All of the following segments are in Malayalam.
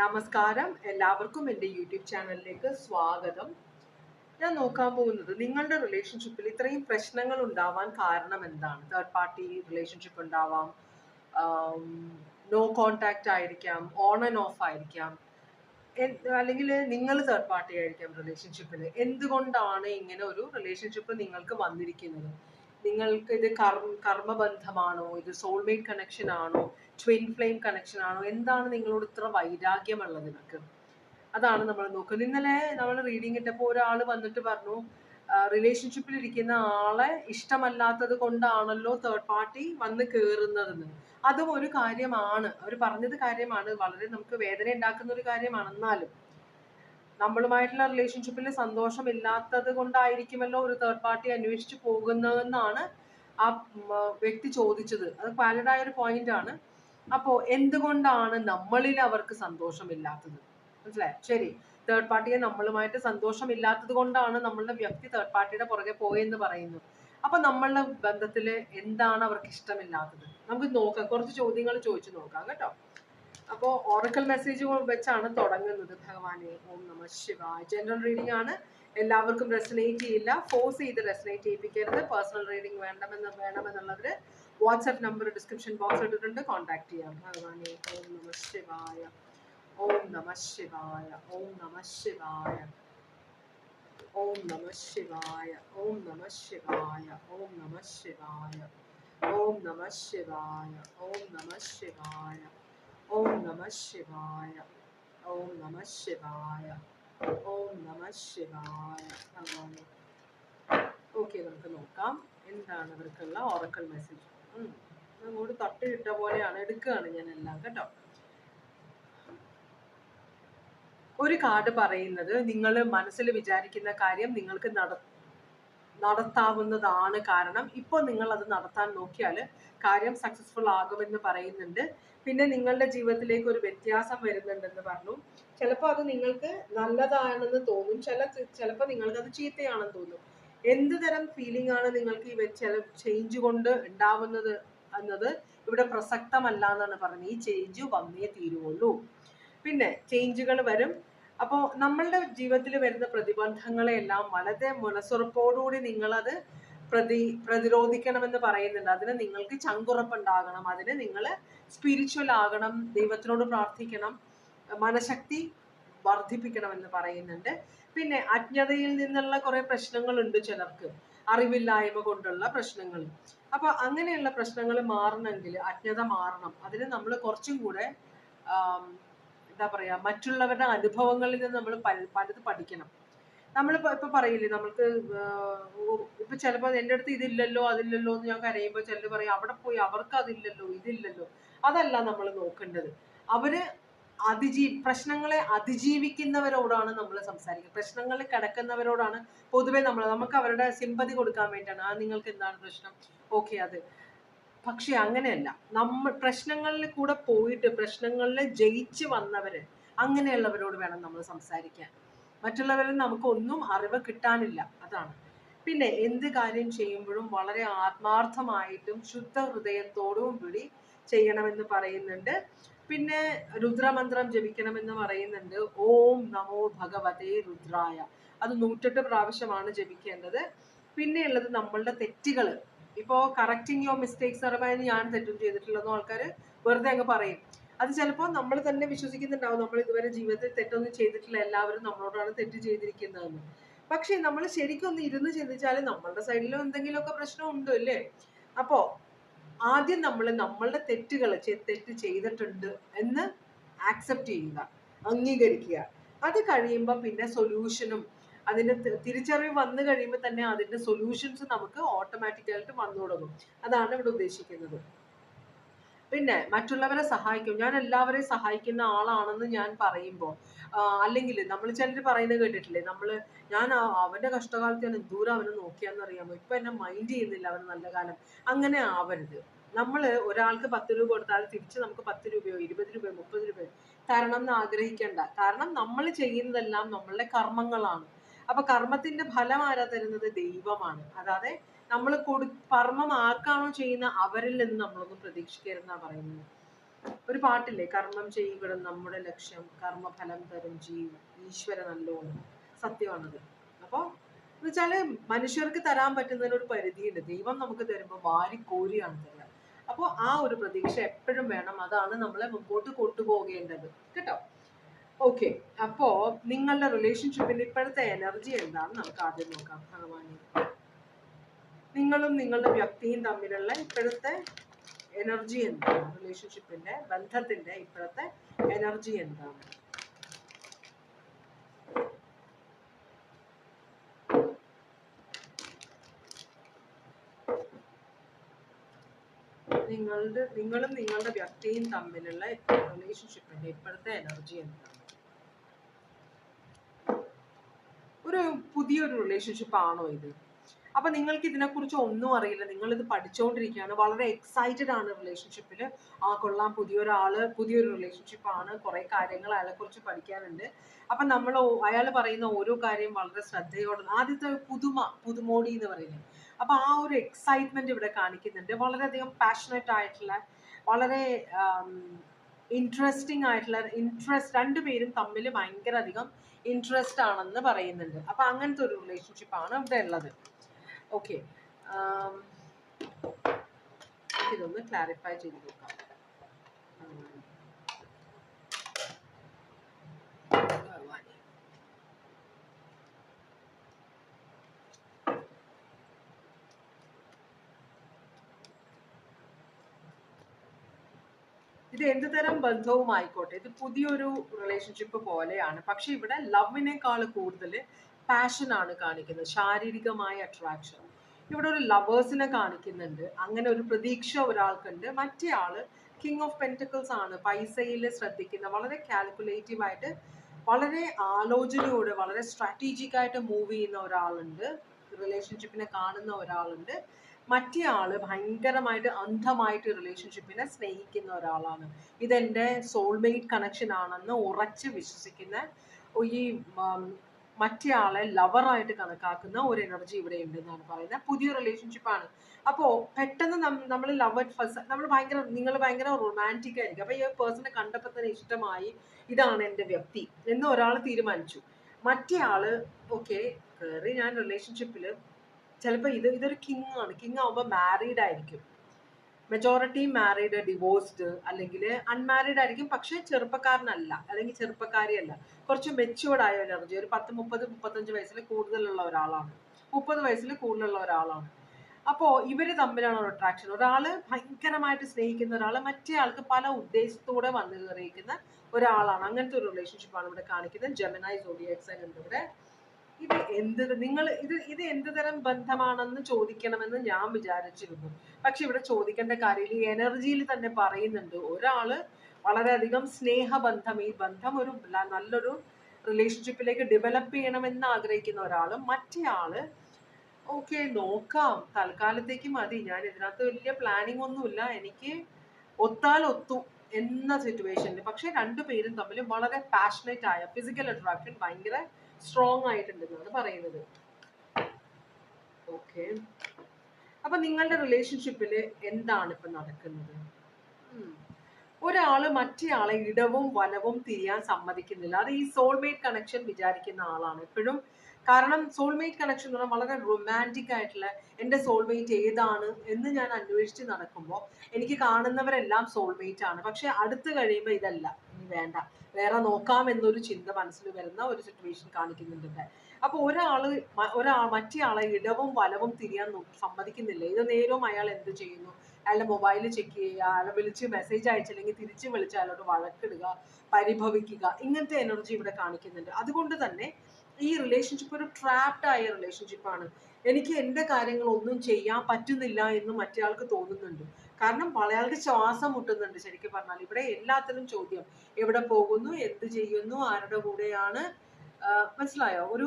നമസ്കാരം. എല്ലാവർക്കും എന്റെ യൂട്യൂബ് ചാനലിലേക്ക് സ്വാഗതം. ഞാൻ നോക്കാൻ പോകുന്നത് നിങ്ങളുടെ റിലേഷൻഷിപ്പിൽ ഇത്രയും പ്രശ്നങ്ങൾ ഉണ്ടാവാൻ കാരണം എന്താണ്? തേർഡ് പാർട്ടി റിലേഷൻഷിപ്പ് ഉണ്ടാവാം. നോ കോണ്ടാക്റ്റ് ആയിരിക്കാം ഓൺ ആൻഡ് ഓഫ് ആയിരിക്കാം. അല്ലെങ്കിൽ നിങ്ങൾ തേർഡ് പാർട്ടി ആയിരിക്കാം റിലേഷൻഷിപ്പിൽ എന്തുകൊണ്ടാണ് ഇങ്ങനെ ഒരു റിലേഷൻഷിപ്പ് നിങ്ങൾക്ക് വന്നിരിക്കുന്നത്? നിങ്ങൾക്ക് ഇത് കർമ്മ കർമ്മബന്ധമാണോ? ഇത് സോൾമേറ്റ് കണക്ഷൻ ആണോ? ട്വിൻ ഫ്ലെയിം കണക്ഷൻ ആണോ? എന്താണ് നിങ്ങളോട് ഇത്ര വൈരാഗ്യമുള്ളത് നിങ്ങൾക്ക് അതാണ് നമ്മൾ നോക്കുന്നത്. ഇന്നലെ നമ്മൾ റീഡിംഗ് ഇട്ടപ്പോൾ ഒരാൾ വന്നിട്ട് പറഞ്ഞു റിലേഷൻഷിപ്പിൽ ഇരിക്കുന്ന ആളെ ഇഷ്ടമല്ലാത്തത് കൊണ്ടാണല്ലോ തേർഡ് പാർട്ടി വന്ന് കയറുന്നതെന്ന് അതും ഒരു കാര്യമാണ്. അവർ പറഞ്ഞത് കാര്യമാണ്. വളരെ നമുക്ക് വേദന ഉണ്ടാക്കുന്ന ഒരു കാര്യമാണ് എന്നാലും നമ്മളുമായിട്ടുള്ള റിലേഷൻഷിപ്പിൽ സന്തോഷമില്ലാത്തത് കൊണ്ടായിരിക്കുമല്ലോ ഒരു തേർഡ് പാർട്ടി അന്വേഷിച്ച് പോകുന്നതെന്നാണ് ആ വ്യക്തി ചോദിച്ചത്. അത് വാലിഡ് ആയ ഒരു പോയിന്റ് ആണ്. അപ്പോ എന്തുകൊണ്ടാണ് നമ്മളിൽ അവർക്ക് സന്തോഷമില്ലാത്തത്? മനസ്സിലായോ? ശരി. തേർഡ് പാർട്ടിയെ നമ്മളുമായിട്ട് സന്തോഷമില്ലാത്തത് കൊണ്ടാണ് നമ്മളുടെ വ്യക്തി തേർഡ് പാർട്ടിയുടെ പുറകെ പോയെന്ന് പറയുന്നു അപ്പൊ നമ്മളുടെ ബന്ധത്തിൽ എന്താണ് അവർക്ക് ഇഷ്ടമില്ലാത്തത്? നമുക്ക് നോക്കാം. കുറച്ച് ചോദ്യങ്ങൾ ചോദിച്ചു നോക്കാം കേട്ടോ. അപ്പോൾ ഓറക്കൽ മെസ്സേജ് വെച്ചാണ് തുടങ്ങുന്നത്. ഭഗവാനെ ഓം നമ ശിവായ. ജനറൽ റീഡിംഗ് ആണ്. എല്ലാവർക്കും റെസനേറ്റ് ചെയ്യില്ല. ഫോഴ്സ് ചെയ്ത് റെസനേറ്റ് ചെയ്യിപ്പിക്കരുത്. പേഴ്സണൽ റീഡിംഗ് വേണമെന്ന് വേണമെന്നുള്ളവർ വാട്സ്ആപ്പ് നമ്പർ ഡിസ്ക്രിപ്ഷൻ ബോക്സ് ഇട്ടിട്ടുണ്ട്. കോൺടാക്ട് ചെയ്യാം. ഭഗവാനെ ഓം നമ ശിവായ. ഓം നമ ശിവായ. ഓം നമ ശിവായ. ഓം നമ ശിവായ. ഓം നമ ശിവായ. ഓം നമ ശിവായ. ഓം നമ ശിവായ. ഓം നമ ശിവായ. ഓം നമ ശിവായ. ഓം നമ ശിവായ. ഓം നമ ശിവായ. ഓക്കെ നമുക്ക് നോക്കാം. എന്താണ് അവർക്കുള്ള ഓറക്കൽ മെസ്സേജ് അങ്ങോട്ട് തട്ടിയിട്ട പോലെയാണ് എടുക്കുകയാണ് ഞാൻ എല്ലാം കേട്ടോ. ഒരു കാർഡ് പറയുന്നത് നിങ്ങൾ മനസ്സിൽ വിചാരിക്കുന്ന കാര്യം നിങ്ങൾക്ക് നട നടത്താവുന്നതാണ് കാരണം. ഇപ്പോൾ നിങ്ങൾ അത് നടത്താൻ നോക്കിയാൽ കാര്യം സക്സസ്ഫുൾ ആകുമെന്ന് പറയുന്നുണ്ട്. പിന്നെ നിങ്ങളുടെ ജീവിതത്തിലേക്ക് ഒരു വ്യത്യാസം വരുന്നുണ്ടെന്ന് പറഞ്ഞു. ചിലപ്പോൾ അത് നിങ്ങൾക്ക് നല്ലതാണെന്ന് തോന്നും. ചില ചിലപ്പോൾ നിങ്ങൾക്ക് അത് ചീത്തയാണെന്ന് തോന്നും. എന്ത് തരം ഫീലിംഗ് ആണ് നിങ്ങൾക്ക് ഈ ചില ചേഞ്ച് കൊണ്ട് ഉണ്ടാവുന്നത് എന്നത് ഇവിടെ പ്രസക്തമല്ല എന്നാണ് പറഞ്ഞത്. ഈ ചേഞ്ച് വന്നേ തീരുവുള്ളൂ. പിന്നെ ചേഞ്ചുകൾ വരും. അപ്പോൾ നമ്മളുടെ ജീവിതത്തിൽ വരുന്ന പ്രതിബന്ധങ്ങളെല്ലാം വളരെ മനസ്സുറപ്പോടുകൂടി നിങ്ങളത് പ്രതി പ്രതിരോധിക്കണമെന്ന് പറയുന്നുണ്ട്. അതിന് നിങ്ങൾക്ക് ചങ്കുറപ്പുണ്ടാകണം. അതിന് നിങ്ങൾ സ്പിരിച്വൽ ആകണം. ദൈവത്തിനോട് പ്രാർത്ഥിക്കണം. മനഃശക്തി വർദ്ധിപ്പിക്കണമെന്ന് പറയുന്നുണ്ട്. പിന്നെ അജ്ഞതയിൽ നിന്നുള്ള കുറേ പ്രശ്നങ്ങളുണ്ട് ചിലർക്ക്. അറിവില്ലായ്മ കൊണ്ടുള്ള പ്രശ്നങ്ങൾ. അപ്പൊ അങ്ങനെയുള്ള പ്രശ്നങ്ങൾ മാറണമെങ്കിൽ അജ്ഞത മാറണം. അതിന് നമ്മൾ കുറച്ചും കൂടെ എന്താ പറയാ മറ്റുള്ളവരുടെ അനുഭവങ്ങളിൽ നിന്ന് നമ്മൾ പലത് പഠിക്കണം. നമ്മളിപ്പോ ഇപ്പൊ പറയില്ലേ നമ്മൾക്ക് ഇപ്പൊ ചിലപ്പോ എന്റെ അടുത്ത് ഇതില്ലല്ലോ അതില്ലല്ലോ എന്ന് ഞാൻ കരയുമ്പോൾ ചിലർ പറയും അവിടെ പോയി അവർക്ക് അതില്ലല്ലോ ഇതില്ലല്ലോ. അതല്ല നമ്മൾ നോക്കേണ്ടത്. അവർ അതിജീ പ്രശ്നങ്ങളെ അതിജീവിക്കുന്നവരോടാണ് നമ്മൾ സംസാരിക്കുക. പ്രശ്നങ്ങളിൽ കിടക്കുന്നവരോടാണ് പൊതുവെ നമ്മൾ നമുക്ക് അവരുടെ സിമ്പതി കൊടുക്കാൻ വേണ്ടിയാണ്. ആ നിങ്ങൾക്ക് എന്താണ് പ്രശ്നം? ഓക്കെ അത്. പക്ഷെ അങ്ങനെയല്ല. നമ്മൾ പ്രശ്നങ്ങളിൽ കൂടെ പോയിട്ട് പ്രശ്നങ്ങളിൽ ജയിച്ച് വന്നവര് അങ്ങനെയുള്ളവരോട് വേണം നമ്മൾ സംസാരിക്കാൻ. മറ്റുള്ളവരിൽ നമുക്ക് ഒന്നും അറിവ് കിട്ടാനില്ല. അതാണ്. പിന്നെ എന്ത് കാര്യം ചെയ്യുമ്പോഴും വളരെ ആത്മാർത്ഥമായിട്ടും ശുദ്ധ ഹൃദയത്തോടും കൂടി ചെയ്യണമെന്ന് പറയുന്നുണ്ട്. പിന്നെ രുദ്രമന്ത്രം ജപിക്കണമെന്ന് പറയുന്നുണ്ട്. ഓം നമോ ഭഗവതേ രുദ്രായ. അത് നൂറ്റെട്ട് പ്രാവശ്യമാണ് ജപിക്കേണ്ടത്. പിന്നെയുള്ളത് നമ്മളുടെ തെറ്റുകൾ ഇപ്പോ കറക്റ്റിംഗ് യുവർ മിസ്റ്റേക്സ് പറയുമ്പോൾ ഞാൻ തെറ്റും ചെയ്തിട്ടില്ലെന്നോ ആൾക്കാർ വെറുതെ അങ്ങ് പറയും. അത് ചിലപ്പോൾ നമ്മൾ തന്നെ വിശ്വസിക്കുന്നുണ്ടാവും. നമ്മൾ ഇതുവരെ ജീവിതത്തിൽ തെറ്റൊന്നും ചെയ്തിട്ടില്ല. എല്ലാവരും നമ്മളോടാണ് തെറ്റ് ചെയ്തിരിക്കുന്നതെന്ന്. പക്ഷേ നമ്മൾ ശരിക്കും ഒന്ന് ഇരുന്ന് ചിന്തിച്ചാൽ നമ്മളുടെ സൈഡിലും എന്തെങ്കിലുമൊക്കെ പ്രശ്നം ഉണ്ടോ അല്ലേ? അപ്പോ ആദ്യം നമ്മൾ നമ്മളുടെ തെറ്റുകൾ തെറ്റ് ചെയ്തിട്ടുണ്ട് എന്ന് ആക്സെപ്റ്റ് ചെയ്യുക അംഗീകരിക്കുക. അത് കഴിയുമ്പോൾ പിന്നെ സൊല്യൂഷനും അതിന്റെ തിരിച്ചറിവ് വന്നു കഴിയുമ്പോൾ തന്നെ അതിന്റെ സൊല്യൂഷൻസ് നമുക്ക് ഓട്ടോമാറ്റിക്കായിട്ട് വന്നു തുടങ്ങും. അതാണ് ഇവിടെ ഉദ്ദേശിക്കുന്നത്. പിന്നെ മറ്റുള്ളവരെ സഹായിക്കും. ഞാൻ എല്ലാവരെയും സഹായിക്കുന്ന ആളാണെന്ന് ഞാൻ പറയുമ്പോൾ അല്ലെങ്കിൽ നമ്മൾ ചിലർ പറയുന്നത് കേട്ടിട്ടില്ലേ? നമ്മൾ ഞാൻ അവന്റെ കഷ്ടകാലത്ത് ഞാൻ എന്തോരം അവനെ നോക്കിയാന്ന് അറിയാമോ? ഇപ്പൊ എന്നെ മൈൻഡ് ചെയ്യുന്നില്ല അവൻ നല്ല കാലം. അങ്ങനെ ആവരുത്. നമ്മൾ ഒരാൾക്ക് പത്ത് രൂപ കൊടുത്താൽ തിരിച്ച് നമുക്ക് പത്ത് രൂപയോ ഇരുപത് രൂപയോ മുപ്പത് രൂപയോ തരണം എന്ന് ആഗ്രഹിക്കേണ്ട. കാരണം നമ്മൾ ചെയ്യുന്നതെല്ലാം നമ്മളുടെ കർമ്മങ്ങളാണ്. അപ്പൊ കർമ്മത്തിന്റെ ഫലം ആരാ തരുന്നത്? ദൈവമാണ്. അതാതെ നമ്മൾ കൊടു കർമ്മം ആർക്കാണോ ചെയ്യുന്ന അവരിൽ നിന്ന് നമ്മളൊന്നും പ്രതീക്ഷിക്കരുതെന്നാ പറയുന്നത്. ഒരു പാട്ടില്ലേ? കർമ്മം ചെയ്യുകടും നമ്മുടെ ലക്ഷ്യം കർമ്മഫലം തരും ജീവൻ. ഈശ്വര നല്ലോണം. സത്യമാണത്. അപ്പോൾ എന്ന് വെച്ചാൽ മനുഷ്യർക്ക് തരാൻ പറ്റുന്നതിന് ഒരു പരിധിയുണ്ട്. ദൈവം നമുക്ക് തരുമ്പോൾ വാരിക്കോരിയാണ് തരുക. അപ്പോൾ ആ ഒരു പ്രതീക്ഷ എപ്പോഴും വേണം. അതാണ് നമ്മളെ മുമ്പോട്ട് കൊണ്ടുപോകേണ്ടത്. കേട്ടോ? ഓക്കെ. അപ്പോ നിങ്ങളുടെ റിലേഷൻഷിപ്പിന്റെ ഇപ്പോഴത്തെ എനർജി എന്താണെന്ന് നമുക്ക് ആദ്യം നോക്കാം ഭഗവാനെ. നിങ്ങളും നിങ്ങളുടെ വ്യക്തിയും തമ്മിലുള്ള ഇപ്പോഴത്തെ എനർജി എന്താണ്? റിലേഷൻഷിപ്പിന്റെ ബന്ധത്തിന്റെ ഇപ്പോഴത്തെ എനർജി എന്താണ്? നിങ്ങളുടെ നിങ്ങളും നിങ്ങളുടെ വ്യക്തിയും തമ്മിലുള്ള റിലേഷൻഷിപ്പിന്റെ ഇപ്പോഴത്തെ എനർജി എന്താണ്? ഒരു പുതിയൊരു റിലേഷൻഷിപ്പ് ആണോ ഇത്? അപ്പൊ നിങ്ങൾക്ക് ഇതിനെക്കുറിച്ച് ഒന്നും അറിയില്ല. നിങ്ങൾ ഇത് പഠിച്ചുകൊണ്ടിരിക്കുകയാണ് വളരെ എക്സൈറ്റഡ് ആണ് റിലേഷൻഷിപ്പിൽ ആ കൊള്ളാം. പുതിയൊരാൾ പുതിയൊരു റിലേഷൻഷിപ്പ് ആണ്. കുറെ കാര്യങ്ങൾ അയാളെ കുറിച്ച് പഠിക്കാനുണ്ട്. അപ്പൊ നമ്മൾ അയാൾ പറയുന്ന ഓരോ കാര്യം വളരെ ശ്രദ്ധയോടെ ആദ്യത്തെ പുതുമ പുതുമോടി എന്ന് പറയുന്നത്. അപ്പൊ ആ ഒരു എക്സൈറ്റ്മെന്റ് ഇവിടെ കാണിക്കുന്നുണ്ട്. വളരെയധികം പാഷനറ്റ് ആയിട്ടുള്ള വളരെ ഇൻട്രസ്റ്റിംഗ് ആയിട്ടുള്ള ഇൻട്രസ്റ്റ് രണ്ടുപേരും തമ്മിൽ ഭയങ്കര അധികം ഇൻട്രസ്റ്റ് ആണെന്ന് പറയുന്നുണ്ട്. അപ്പൊ അങ്ങനത്തെ ഒരു റിലേഷൻഷിപ്പ് ആണ് ഇവിടെ ഉള്ളത്. ഓക്കെ ഇതൊന്ന് ക്ലാരിഫൈ ചെയ്ത് നോക്കാം ഭഗവാനെ. ഇത് എന്ത് തരം ബന്ധവും ആയിക്കോട്ടെ ഇത് പുതിയൊരു റിലേഷൻഷിപ്പ് പോലെയാണ്. പക്ഷെ ഇവിടെ ലവിനേക്കാൾ കൂടുതൽ പാഷൻ ആണ് കാണിക്കുന്നത്. ശാരീരികമായ അട്രാക്ഷൻ ഇവിടെ ഒരു ലവേഴ്സിനെ കാണിക്കുന്നുണ്ട്. അങ്ങനെ ഒരു പ്രതീക്ഷ ഒരാൾക്കുണ്ട്. മറ്റേ ആൾ കിങ് ഓഫ് പെന്റക്കിൾസ് ആണ്. പൈസയിൽ ശ്രദ്ധിക്കുന്ന വളരെ കാൽക്കുലേറ്റീവ് ആയിട്ട് വളരെ ആലോചനയോടെ വളരെ സ്ട്രാറ്റജിക് ആയിട്ട് മൂവ് ചെയ്യുന്ന ഒരാളുണ്ട്. റിലേഷൻഷിപ്പിനെ കാണുന്ന ഒരാളുണ്ട്. മറ്റേ ആൾ ഭയങ്കരമായിട്ട് അന്ധമായിട്ട് റിലേഷൻഷിപ്പിനെ സ്നേഹിക്കുന്ന ഒരാളാണ്. ഇതെന്റെ സോൾമേറ്റ് കണക്ഷൻ ആണെന്ന് ഉറച്ച് വിശ്വസിക്കുന്ന ഈ മറ്റേ ആളെ ലവറായിട്ട് കണക്കാക്കുന്ന ഒരു എനർജി ഇവിടെ ഉണ്ട് എന്നാണ് പറയുന്നത്. പുതിയ റിലേഷൻഷിപ്പ് ആണ്. അപ്പോ പെട്ടെന്ന് നമ്മൾ ലവ് ഫസ്റ്റ് നമ്മൾ ഭയങ്കര നിങ്ങൾ ഭയങ്കര റൊമാന്റിക് ആയിരിക്കും. അപ്പൊ ഈ പേഴ്സണെ കണ്ടപ്പോൾ തന്നെ ഇഷ്ടമായി. ഇതാണ് എന്റെ വ്യക്തി എന്ന് ഒരാൾ തീരുമാനിച്ചു. മറ്റേ ആൾ ഓക്കെ കയറി ഞാൻ റിലേഷൻഷിപ്പിൽ ചിലപ്പോൾ ഇത് ഇതൊരു കിങ് ആണ്. കിങ് ആവുമ്പോൾ മാരീഡ് ആയിരിക്കും. മെജോറിറ്റി മാരീഡ് ഡിവോഴ്സ്ഡ് അല്ലെങ്കിൽ അൺമാരീഡ് ആയിരിക്കും. പക്ഷെ ചെറുപ്പക്കാരനല്ല. അല്ലെങ്കിൽ ചെറുപ്പക്കാരിയല്ല. കുറച്ച് മെച്യൂർഡ് ആയ എനർജി ഒരു പത്ത് മുപ്പത് മുപ്പത്തഞ്ച് വയസ്സിൽ കൂടുതലുള്ള ഒരാളാണ്. മുപ്പത് വയസ്സിൽ കൂടുതലുള്ള ഒരാളാണ്. അപ്പോൾ ഇവർ തമ്മിലാണ് ഒരു അട്രാക്ഷൻ ഒരാൾ ഭയങ്കരമായിട്ട് സ്നേഹിക്കുന്ന ഒരാൾ മറ്റേ ആൾക്ക് പല ഉദ്ദേശത്തോടെ വന്നു കയറിയിരിക്കുന്ന ഒരാളാണ്. അങ്ങനത്തെ ഒരു റിലേഷൻഷിപ്പാണ് ഇവിടെ കാണിക്കുന്നത്. ജെമിനായി സോഡിയക്സ് ഉണ്ട് ഇവിടെ. ഇത് എന്ത് നിങ്ങൾ ഇത് ഇത് എന്ത് തരം ബന്ധമാണെന്ന് ചോദിക്കണമെന്ന് ഞാൻ വിചാരിച്ചിരുന്നു. പക്ഷെ ഇവിടെ ചോദിക്കേണ്ട കാര്യം എനർജിയിൽ തന്നെ പറയുന്നുണ്ട്. ഒരാൾ വളരെയധികം സ്നേഹബന്ധം ഈ ബന്ധം ഒരു നല്ലൊരു റിലേഷൻഷിപ്പിലേക്ക് ഡെവലപ്പ് ചെയ്യണമെന്ന് ആഗ്രഹിക്കുന്ന ഒരാളും മറ്റേ ആൾ ഓക്കെ നോക്കാം. തൽക്കാലത്തേക്ക് മതി. ഞാൻ ഇതിനകത്ത് വലിയ പ്ലാനിങ് ഒന്നുമില്ല. എനിക്ക് ഒത്താൽ ഒത്തു എന്ന സിറ്റുവേഷനിൽ പക്ഷെ രണ്ടുപേരും തമ്മിൽ വളരെ പാഷനേറ്റ് ആയ ഫിസിക്കൽ അട്രാക്ഷൻ ഭയങ്കര സ്ട്രോങ് ആയിട്ടുണ്ടെന്നാണ് പറയുന്നത്. ഓക്കെ അപ്പൊ നിങ്ങളുടെ റിലേഷൻഷിപ്പിൽ എന്താണ് ഇപ്പൊ നടക്കുന്നത്. ഒരാൾ മറ്റേ ഇടവും വലവും തിരിയാൻ സമ്മതിക്കുന്നില്ല. അത് ഈ സോൾമേറ്റ് കണക്ഷൻ വിചാരിക്കുന്ന ആളാണ് എപ്പോഴും. കാരണം സോൾമേറ്റ് കണക്ഷൻ എന്ന് പറഞ്ഞാൽ വളരെ റൊമാന്റിക് ആയിട്ടുള്ള എന്റെ സോൾമേറ്റ് ഏതാണ്? എന്ന് ഞാൻ അന്വേഷിച്ച് നടക്കുമ്പോൾ എനിക്ക് കാണുന്നവരെല്ലാം സോൾമേറ്റ് ആണ്. പക്ഷെ അടുത്ത് കഴിയുമ്പോൾ ഇതല്ല. വേണ്ട. വേറെ നോക്കാം എന്നൊരു ചിന്ത മനസ്സിൽ വരുന്ന ഒരു സിറ്റുവേഷൻ കാണിക്കുന്നുണ്ട്. അപ്പോൾ അപ്പൊ ഒരാൾ ഒരാൾ മറ്റേ ഇടവും വലവും തിരിയാൻ സമ്മതിക്കുന്നില്ല. ഇത് നേരവും അയാൾ എന്ത് ചെയ്യുന്നു? അയാളുടെ മൊബൈൽ ചെക്ക് ചെയ്യുക അയാളെ വിളിച്ച് മെസ്സേജ് അയച്ചില്ലെങ്കിൽ തിരിച്ച് വിളിച്ച് അയാളോട് വഴക്കിടുക പരിഭവിക്കുക ഇങ്ങനത്തെ എനർജി ഇവിടെ കാണിക്കുന്നുണ്ട്. അതുകൊണ്ട് തന്നെ ഈ റിലേഷൻഷിപ്പ് ഒരു ട്രാപ്ഡ് ആയ റിലേഷൻഷിപ്പ് ആണ്. എനിക്ക് എന്റെ കാര്യങ്ങൾ ഒന്നും ചെയ്യാൻ പറ്റുന്നില്ല എന്ന് മറ്റേയാൾക്ക് തോന്നുന്നുണ്ട്. കാരണം അയാൾക്ക് ശ്വാസം മുട്ടുന്നുണ്ട്. ശരിക്കും പറഞ്ഞാൽ ഇവിടെ എല്ലാത്തിനും ചോദ്യം. എവിടെ പോകുന്നു? എന്ത് ചെയ്യുന്നു? ആരുടെ കൂടെയാണ്? മനസ്സിലായോ? ഒരു